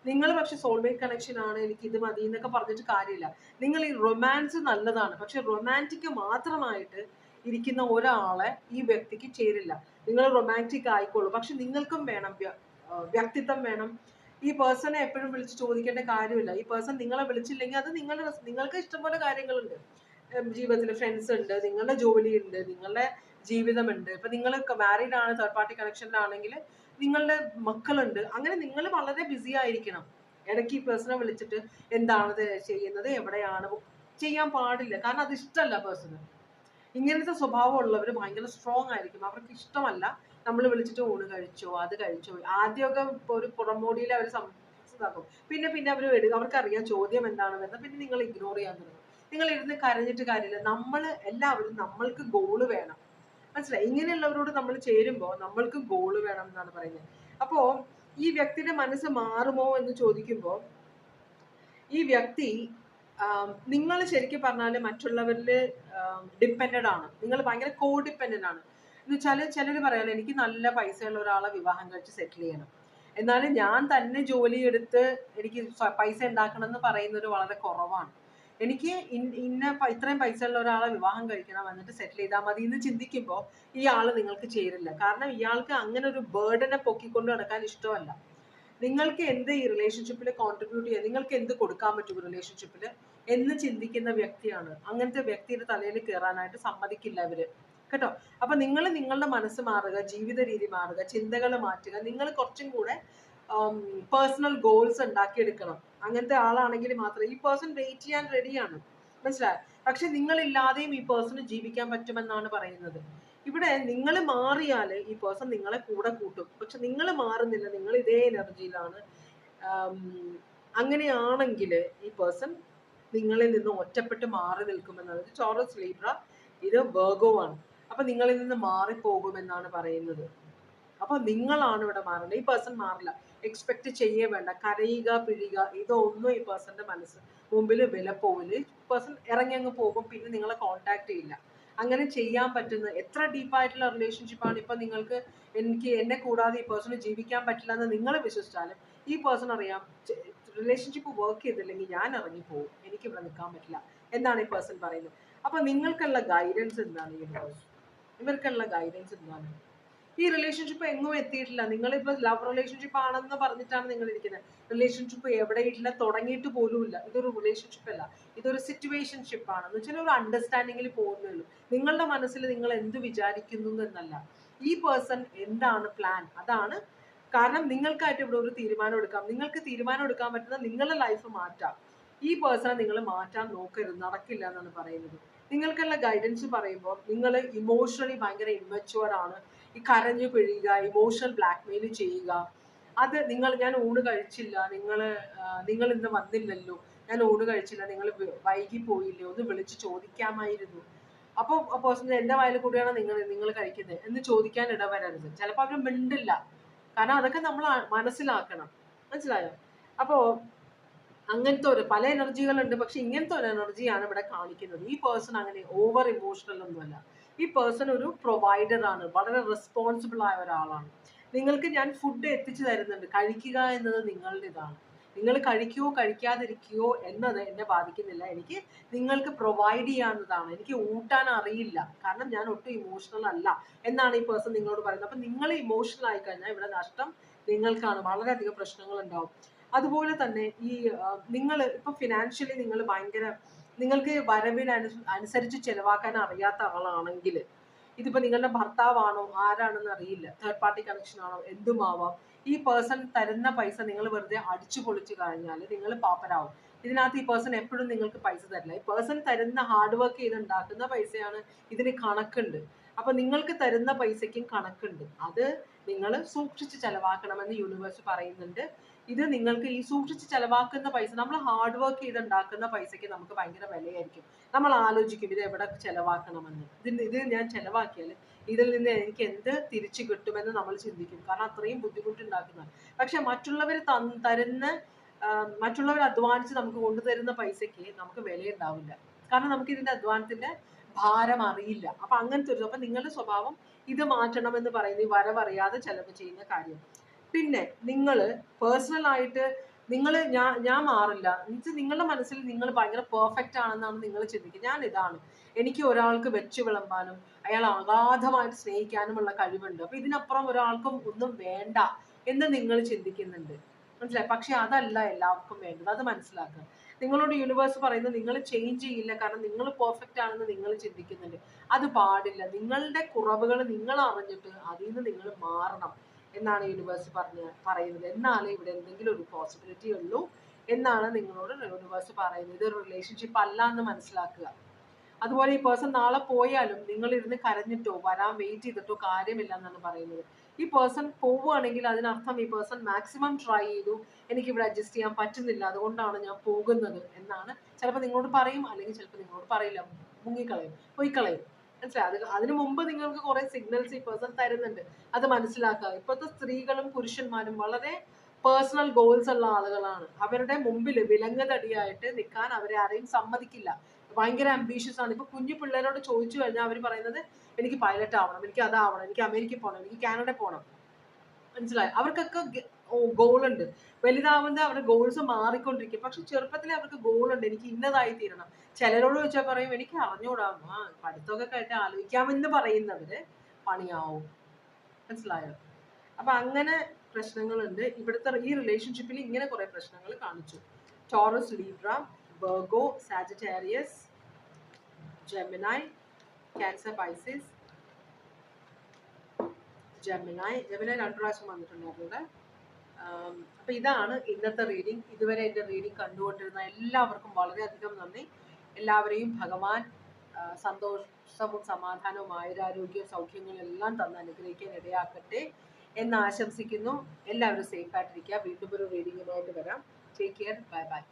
നിങ്ങൾ പക്ഷെ സോൾമേറ്റ് കണക്ഷൻ ആണ് എനിക്ക് ഇത് മതി എന്നൊക്കെ പറഞ്ഞിട്ട് കാര്യമില്ല. നിങ്ങൾ ഈ റൊമാൻസ് നല്ലതാണ്. പക്ഷെ റൊമാന്റിക് മാത്രമായിട്ട് ഇരിക്കുന്ന ഒരാളെ ഈ വ്യക്തിക്ക് ചേരില്ല. നിങ്ങൾ റൊമാന്റിക് ആയിക്കോളൂ. പക്ഷെ നിങ്ങൾക്കും വേണം. വ്യക്തിത്വം വേണം. ഈ പേഴ്സണെ എപ്പോഴും വിളിച്ച് ചോദിക്കേണ്ട കാര്യമില്ല. ഈ പേഴ്സൺ നിങ്ങളെ വിളിച്ചില്ലെങ്കിൽ അത് നിങ്ങളുടെ നിങ്ങൾക്ക് ഇഷ്ടംപോലെ കാര്യങ്ങളുണ്ട്. ജീവിതത്തിൽ ഫ്രണ്ട്സ് ഉണ്ട് നിങ്ങളുടെ ജോലി ഉണ്ട് നിങ്ങളുടെ ജീവിതമുണ്ട്. ഇപ്പൊ നിങ്ങൾ മാരീഡ് ആണ് തേർഡ് പാർട്ടി കണക്ഷനിലാണെങ്കിൽ നിങ്ങളുടെ മക്കളുണ്ട്. അങ്ങനെ നിങ്ങൾ വളരെ ബിസി ആയിരിക്കണം. ഇടയ്ക്ക് ഈ പേഴ്സണെ വിളിച്ചിട്ട് എന്താണ് ചെയ്യുന്നത് എവിടെയാണ് ചെയ്യാൻ പാടില്ല. കാരണം അത് ഇഷ്ടമല്ല പേഴ്സണ്. ഇങ്ങനത്തെ സ്വഭാവമുള്ളവർ ഭയങ്കര സ്ട്രോങ് ആയിരിക്കും. അവർക്ക് ഇഷ്ടമല്ല നമ്മൾ വിളിച്ചിട്ട് ഊണ് കഴിച്ചോ അത് കഴിച്ചോ. ആദ്യമൊക്കെ ഒരു പുറമോടിയിൽ അവർ സംസാരിക്കും പിന്നെ പിന്നെ അവർ വിടുക അവർക്ക് അറിയാം ചോദ്യം എന്താണ് എന്താണെന്ന് പിന്നെ നിങ്ങൾ ഇഗ്നോർ ചെയ്യാൻ തുടങ്ങും. നിങ്ങൾ ഇരുന്ന് കരഞ്ഞിട്ട് കാര്യമില്ല. നമ്മൾ എല്ലാവരും നമ്മൾക്ക് ഗോൾ വേണം. മനസ്സിലായി? ഇങ്ങനെയുള്ളവരോട് നമ്മൾ ചേരുമ്പോൾ നമ്മൾക്ക് ഗോൾ വേണം എന്നാണ് പറയുന്നത്. അപ്പോ ഈ വ്യക്തിയുടെ മനസ്സ് മാറുമോ എന്ന് ചോദിക്കുമ്പോൾ ഈ വ്യക്തി നിങ്ങൾ ശരിക്കും പറഞ്ഞാൽ മറ്റുള്ളവരിൽ ഡിപ്പെൻഡഡ് ആണ്. നിങ്ങൾ ഭയങ്കര കോ ഡിപ്പെൻഡന്റ് ആണ്. എന്ന് വെച്ചാൽ ചിലർ പറയാലോ എനിക്ക് നല്ല പൈസയുള്ള ഒരാളെ വിവാഹം കഴിച്ച് സെറ്റിൽ ചെയ്യണം. എന്നാലും ഞാൻ തന്നെ ജോലി എടുത്ത് എനിക്ക് പൈസ ഉണ്ടാക്കണം എന്ന് പറയുന്നത് വളരെ കുറവാണ്. എനിക്ക് ഇന്ന ഇത്രയും പൈസ ഉള്ള ഒരാളെ വിവാഹം കഴിക്കണം എന്നിട്ട് സെറ്റിൽ ചെയ്താൽ മതി എന്ന് ചിന്തിക്കുമ്പോൾ ഈ ആൾ നിങ്ങൾക്ക് ചേരില്ല. കാരണം ഇയാൾക്ക് അങ്ങനെ ഒരു ബേർഡനെ പൊക്കിക്കൊണ്ട് നടക്കാൻ ഇഷ്ടമല്ല. നിങ്ങൾക്ക് എന്ത് ഈ റിലേഷൻഷിപ്പിൽ കോൺട്രിബ്യൂട്ട് ചെയ്യാം നിങ്ങൾക്ക് എന്ത് കൊടുക്കാൻ പറ്റും റിലേഷൻഷിപ്പിൽ എന്ന് ചിന്തിക്കുന്ന വ്യക്തിയാണ്. അങ്ങനത്തെ വ്യക്തിയുടെ തലയിൽ കയറാനായിട്ട് സമ്മതിക്കില്ല അവർ കേട്ടോ? അപ്പൊ നിങ്ങൾ നിങ്ങളുടെ മനസ്സ് മാറുക ജീവിത രീതി മാറുക ചിന്തകൾ മാറ്റുക. നിങ്ങൾ കുറച്ചും കൂടെ പേഴ്സണൽ ഗോൾസ് ഉണ്ടാക്കിയെടുക്കണം. അങ്ങനത്തെ ആളാണെങ്കിൽ മാത്രം ഈ പേഴ്സൺ വെയിറ്റ് ചെയ്യാൻ റെഡിയാണ് മനസ്സിലായോ? പക്ഷെ നിങ്ങളില്ലാതെയും ഈ പേഴ്സണ് ജീവിക്കാൻ പറ്റുമെന്നാണ് പറയുന്നത്. ഇവിടെ നിങ്ങൾ മാറിയാൽ ഈ പേഴ്സൺ നിങ്ങളെ കൂടെ കൂട്ടും. പക്ഷെ നിങ്ങൾ മാറുന്നില്ല നിങ്ങൾ ഇതേ എനർജിയിലാണ് അങ്ങനെയാണെങ്കിൽ ഈ പേഴ്സൺ നിങ്ങളിൽ നിന്ന് ഒറ്റപ്പെട്ട് മാറി നിൽക്കുമെന്നത് ചോറസ് ലീബ്ര ഇത് വേഗവുമാണ് അപ്പൊ നിങ്ങളിൽ നിന്ന് മാറിപ്പോകുമെന്നാണ് പറയുന്നത്. അപ്പൊ നിങ്ങളാണ് ഇവിടെ മാറേണ്ടത്. ഈ പേഴ്സൺ മാറില്ല. എക്സ്പെക്ട് ചെയ്യേ വേണ്ട. കരയുക പിഴിയുക ഇതൊന്നും ഈ പേഴ്സന്റെ മനസ്സ് മുമ്പിൽ വില പോവില്ല. പേഴ്സൺ ഇറങ്ങി അങ്ങ് പോകും പിന്നെ നിങ്ങളെ കോണ്ടാക്ട് ചെയ്യില്ല. അങ്ങനെ ചെയ്യാൻ പറ്റുന്ന എത്ര ഡീപ്പായിട്ടുള്ള ആണ് ഇപ്പൊ നിങ്ങൾക്ക് എനിക്ക് എന്നെ കൂടാതെ ഈ പേഴ്സണ് ജീവിക്കാൻ പറ്റില്ല എന്ന് നിങ്ങൾ വിശ്വസിച്ചാലും ഈ പേഴ്സൺ അറിയാം റിലേഷൻഷിപ്പ് വർക്ക് ചെയ്തില്ലെങ്കിൽ ഞാൻ ഇറങ്ങി പോകും. എനിക്ക് ഇവിടെ നിൽക്കാൻ പറ്റില്ല. എന്നാണ് ഈ പേഴ്സൺ പറയുന്നത്. അപ്പൊ നിങ്ങൾക്കുള്ള ഗൈഡൻസ് എന്താണ് ഈ യൂണിവേഴ്സ് ഇവർക്കുള്ള ഗൈഡൻസ് എന്താണ്? ഈ റിലേഷൻഷിപ്പ് എങ്ങും എത്തിയിട്ടില്ല. നിങ്ങളിപ്പോ ലവ് റിലേഷൻഷിപ്പ് ആണെന്ന് പറഞ്ഞിട്ടാണ് നിങ്ങൾ ഇരിക്കുന്നത് റിലേഷൻഷിപ്പ് എവിടെയിട്ടില്ല തുടങ്ങിയിട്ട് പോലുമില്ല. ഇതൊരു റിലേഷൻഷിപ്പ് അല്ല. ഇതൊരു സിറ്റുവേഷൻഷിപ്പ് ആണ്. എന്ന് വെച്ചാൽ ഒരു അണ്ടർസ്റ്റാൻഡിങ്ങിൽ പോകുന്നേ ഉള്ളൂ നിങ്ങളുടെ മനസ്സിൽ നിങ്ങൾ എന്ത് വിചാരിക്കുന്നു എന്നല്ല. ഈ പേഴ്സൺ എന്താണ് പ്ലാൻ അതാണ് കാരണം നിങ്ങൾക്കായിട്ട് ഇവിടെ ഒരു തീരുമാനം എടുക്കാം. നിങ്ങൾക്ക് തീരുമാനം എടുക്കാൻ പറ്റുന്ന നിങ്ങളുടെ ലൈഫ് മാറ്റാം. ഈ പേഴ്സണെ നിങ്ങൾ മാറ്റാൻ നോക്കരുത്. നടക്കില്ല എന്നാണ് പറയുന്നത്. നിങ്ങൾക്കുള്ള ഗൈഡൻസ് പറയുമ്പോൾ നിങ്ങൾ ഇമോഷണലി ഭയങ്കര ഇമ്മച്ചുവർ ആണ്. ഈ കരഞ്ഞു പിഴിയുക ഇമോഷണൽ ബ്ലാക്ക്മെയിൽ ചെയ്യുക. അത് നിങ്ങൾ ഞാൻ ഊണ് കഴിച്ചില്ല നിങ്ങൾ നിങ്ങൾ ഇന്ന് വന്നില്ലല്ലോ ഞാൻ ഊണ് കഴിച്ചില്ല നിങ്ങൾ വൈകി പോയില്ലേ ഒന്ന് വിളിച്ച് ചോദിക്കാമായിരുന്നു. അപ്പോൾ പേഴ്സണൽ എന്റെ വായിൽ കൂടിയാണ് നിങ്ങൾ നിങ്ങൾ കഴിക്കുന്നത് എന്ന് ചോദിക്കാൻ ഇടവരരുത്. ചിലപ്പോൾ അവർ മിണ്ടില്ല. കാരണം അതൊക്കെ നമ്മൾ മനസ്സിലാക്കണം. മനസ്സിലായോ? അപ്പോ അങ്ങനത്തെ ഒരു പല എനർജികളുണ്ട്. പക്ഷെ ഇങ്ങനത്തെ ഒരു എനർജിയാണ് ഇവിടെ കാണിക്കുന്നത്. ഈ പേഴ്സൺ അങ്ങനെ ഓവർ ഇമോഷണൽ ഒന്നുമല്ല ഈ പേഴ്സൺ ഒരു പ്രൊവൈഡർ ആണ്. വളരെ റെസ്പോൺസിബിൾ ആയ ഒരാളാണ്. നിങ്ങൾക്ക് ഞാൻ ഫുഡ് എത്തിച്ചു തരുന്നുണ്ട്. കഴിക്കുക എന്നത് നിങ്ങളുടെ ഇതാണ് നിങ്ങൾ കഴിക്കുകയോ കഴിക്കാതിരിക്കുകയോ എന്നത് എന്നെ ബാധിക്കുന്നില്ല. എനിക്ക് നിങ്ങൾക്ക് പ്രൊവൈഡ് ചെയ്യാവുന്നതാണ്. എനിക്ക് ഊട്ടാൻ അറിയില്ല. കാരണം ഞാൻ ഒട്ടും ഇമോഷണൽ അല്ല എന്നാണ് ഈ പേഴ്സൺ നിങ്ങളോട് പറയുന്നത്. അപ്പൊ നിങ്ങൾ ഇമോഷണൽ ആയി കഴിഞ്ഞാൽ ഇവിടെ നഷ്ടം നിങ്ങൾക്കാണ്. വളരെയധികം പ്രശ്നങ്ങൾ ഉണ്ടാവും. അതുപോലെ തന്നെ ഈ നിങ്ങൾ ഇപ്പൊ ഫിനാൻഷ്യലി നിങ്ങൾ ഭയങ്കര നിങ്ങൾക്ക് വരവിന് അനുസരിച്ച് ചെലവാക്കാൻ അറിയാത്ത ആളാണെങ്കിൽ ഇതിപ്പോ നിങ്ങളുടെ ഭർത്താവാണോ ആരാണെന്ന് അറിയില്ല. തേർഡ് പാർട്ടി കണക്ഷൻ ആണോ എന്തുമാവാം ഈ പേഴ്സൺ തരുന്ന പൈസ നിങ്ങൾ വെറുതെ അടിച്ചു പൊളിച്ചു കഴിഞ്ഞാൽ നിങ്ങൾ പാപ്പരാവും. ഇതിനകത്ത് ഈ പേഴ്സൺ എപ്പോഴും നിങ്ങൾക്ക് പൈസ തരില്ല. ഈ പേഴ്സൺ തരുന്ന ഹാർഡ് വർക്ക് ചെയ്ത് ഉണ്ടാക്കുന്ന പൈസയാണ് ഇതിന് കണക്കുണ്ട്. അപ്പൊ നിങ്ങൾക്ക് തരുന്ന പൈസയ്ക്കും കണക്കുണ്ട്. അത് നിങ്ങൾ സൂക്ഷിച്ച് ചെലവാക്കണമെന്ന് യൂണിവേഴ്സ് പറയുന്നുണ്ട്. ഇത് നിങ്ങൾക്ക് ഈ സൂക്ഷിച്ച് ചെലവാക്കുന്ന പൈസ നമ്മൾ ഹാർഡ് വർക്ക് ചെയ്ത് ഉണ്ടാക്കുന്ന പൈസയ്ക്ക് നമുക്ക് ഭയങ്കര വിലയായിരിക്കും. നമ്മൾ ആലോചിക്കും ഇത് എവിടെ ചെലവാക്കണമെന്ന്. ഇതിന് ഇത് ഞാൻ ചെലവാക്കിയാൽ ഇതിൽ നിന്ന് എനിക്ക് എന്ത് തിരിച്ചു കിട്ടുമെന്ന് നമ്മൾ ചിന്തിക്കും. കാരണം അത്രയും ബുദ്ധിമുട്ടുണ്ടാക്കുന്നതാണ്. പക്ഷെ മറ്റുള്ളവർ തരുന്ന മറ്റുള്ളവർ അധ്വാനിച്ച് നമുക്ക് കൊണ്ടുതരുന്ന പൈസയ്ക്ക് നമുക്ക് വിലയുണ്ടാവില്ല. കാരണം നമുക്ക് ഇതിന്റെ അധ്വാനത്തിന്റെ ഭാരം അറിയില്ല. അപ്പൊ അങ്ങനത്തെ ഒരു അപ്പൊ നിങ്ങളുടെ സ്വഭാവം ഇത് മാറ്റണമെന്ന് പറയുന്ന ഈ വരവറിയാതെ ചെലവ് ചെയ്യുന്ന കാര്യം. പിന്നെ നിങ്ങൾ പേഴ്സണലായിട്ട് നിങ്ങൾ ഞാൻ ഞാൻ മാറില്ല. എന്നുവെച്ചാൽ നിങ്ങളുടെ മനസ്സിൽ നിങ്ങൾ ഭയങ്കര പെർഫെക്റ്റ് ആണെന്നാണ് നിങ്ങൾ ചിന്തിക്കുക. ഞാൻ ഇതാണ്. എനിക്ക് ഒരാൾക്ക് വെച്ചു വിളമ്പാനും അയാൾ അഗാധമായിട്ട് സ്നേഹിക്കാനുമുള്ള കഴിവുണ്ട്. അപ്പൊ ഇതിനപ്പുറം ഒരാൾക്കും ഒന്നും വേണ്ട എന്ന് നിങ്ങൾ ചിന്തിക്കുന്നുണ്ട്. മനസ്സിലായി? പക്ഷെ അതല്ല എല്ലാവർക്കും വേണ്ടത്. അത് മനസ്സിലാക്കുക. നിങ്ങളോട് യൂണിവേഴ്സ് പറയുന്നത് നിങ്ങൾ ചേഞ്ച് ചെയ്യില്ല. കാരണം നിങ്ങൾ പെർഫെക്റ്റ് ആണെന്ന് നിങ്ങൾ ചിന്തിക്കുന്നുണ്ട്. അത് പാടില്ല. നിങ്ങളുടെ കുറവുകൾ നിങ്ങൾ അറിഞ്ഞിട്ട് അതിൽ നിന്ന് നിങ്ങൾ മാറണം. എന്നാണ് യൂണിവേഴ്സ് പറഞ്ഞ പറയുന്നത്. എന്നാലേ ഇവിടെ എന്തെങ്കിലും ഒരു പോസിബിലിറ്റി ഉള്ളൂ എന്നാണ് നിങ്ങളോട് യൂണിവേഴ്സ് പറയുന്നത്. ഇത് റിലേഷൻഷിപ്പ് അല്ല എന്ന് മനസ്സിലാക്കുക. അതുപോലെ ഈ പേഴ്സൺ നാളെ പോയാലും നിങ്ങൾ ഇരുന്ന് കരഞ്ഞിട്ടോ വരാൻ വെയിറ്റ് ചെയ്തിട്ടോ കാര്യമില്ല എന്നാണ് പറയുന്നത്. ഈ പേഴ്സൺ പോവുകയാണെങ്കിൽ അതിനർത്ഥം ഈ പേഴ്സൺ മാക്സിമം ട്രൈ ചെയ്തു. എനിക്ക് ഇവിടെ അഡ്ജസ്റ്റ് ചെയ്യാൻ പറ്റുന്നില്ല. അതുകൊണ്ടാണ് ഞാൻ പോകുന്നത് എന്നാണ് ചിലപ്പോൾ നിങ്ങളോട് പറയും അല്ലെങ്കിൽ ചിലപ്പോൾ നിങ്ങളോട് പറയില്ല. മുങ്ങിക്കളയും പോയിക്കളയും. മനസ്സിലായി? അതിന് അതിനു മുമ്പ് നിങ്ങൾക്ക് കുറെ സിഗ്നൽസ് ഈ പേഴ്സൺ തരുന്നുണ്ട്. അത് മനസ്സിലാക്കുക. ഇപ്പോഴത്തെ സ്ത്രീകളും പുരുഷന്മാരും വളരെ പേഴ്സണൽ ഗോൾസ് ഉള്ള ആളുകളാണ്. അവരുടെ മുമ്പിൽ വിലങ്ങതടിയായിട്ട് നിൽക്കാൻ അവരെ ആരെയും സമ്മതിക്കില്ല. ഭയങ്കര അംബീഷ്യസ് ആണ്. ഇപ്പൊ കുഞ്ഞു പിള്ളേരോട് ചോദിച്ചു കഴിഞ്ഞാൽ അവർ പറയുന്നത് എനിക്ക് പൈലറ്റ് ആവണം. എനിക്ക് അതാവണം. എനിക്ക് അമേരിക്കയിൽ പോകണം. എനിക്ക് കാനഡ പോകണം. മനസ്സിലായി? അവർക്കൊക്കെ ഗോൾ ഉണ്ട് വലുതാവുന്നത് അവരുടെ ഗോൾസ് മാറിക്കൊണ്ടിരിക്കും. പക്ഷെ ചെറുപ്പത്തിൽ അവർക്ക് ഗോൾ ഉണ്ട് എനിക്ക് ഇന്നതായി തീരണം. ചിലരോട് ചോദിച്ചാൽ പറയും എനിക്ക് അറിഞ്ഞൂടാ ആ പഠിത്തമൊക്കെ കഴിഞ്ഞ് ആലോചിക്കാമെന്ന് പറയുന്നവര് പണിയാവും. മനസ്സിലായോ? അപ്പൊ അങ്ങനെ പ്രശ്നങ്ങളുണ്ട്. ഇവിടുത്തെ ഈ റിലേഷൻഷിപ്പിൽ ഇങ്ങനെ കുറെ പ്രശ്നങ്ങൾ കാണിച്ചു. Taurus Libra Virgo Sagittarius Gemini Cancer Pisces Gemini Gemini രണ്ടു പ്രാവശ്യം വന്നിട്ടുണ്ടായിരുന്നു അപ്പൊ ഇതാണ് ഇന്നത്തെ റീഡിംഗ് ഇതുവരെ എന്റെ റീഡിംഗ് കണ്ടുകൊണ്ടിരുന്ന എല്ലാവർക്കും വളരെയധികം നന്ദി. എല്ലാവരെയും ഭഗവാൻ സന്തോഷവും സമാധാനവും ആയുരാരോഗ്യവും സൗഖ്യങ്ങളും എല്ലാം തന്ന് അനുഗ്രഹിക്കാൻ ഇടയാക്കട്ടെ എന്ന് ആശംസിക്കുന്നു. എല്ലാവരും സേഫ് ആയിട്ടിരിക്കുക. വീണ്ടും ഒരു റീഡിങ്ങുമായിട്ട് വരാം. Take care bye bye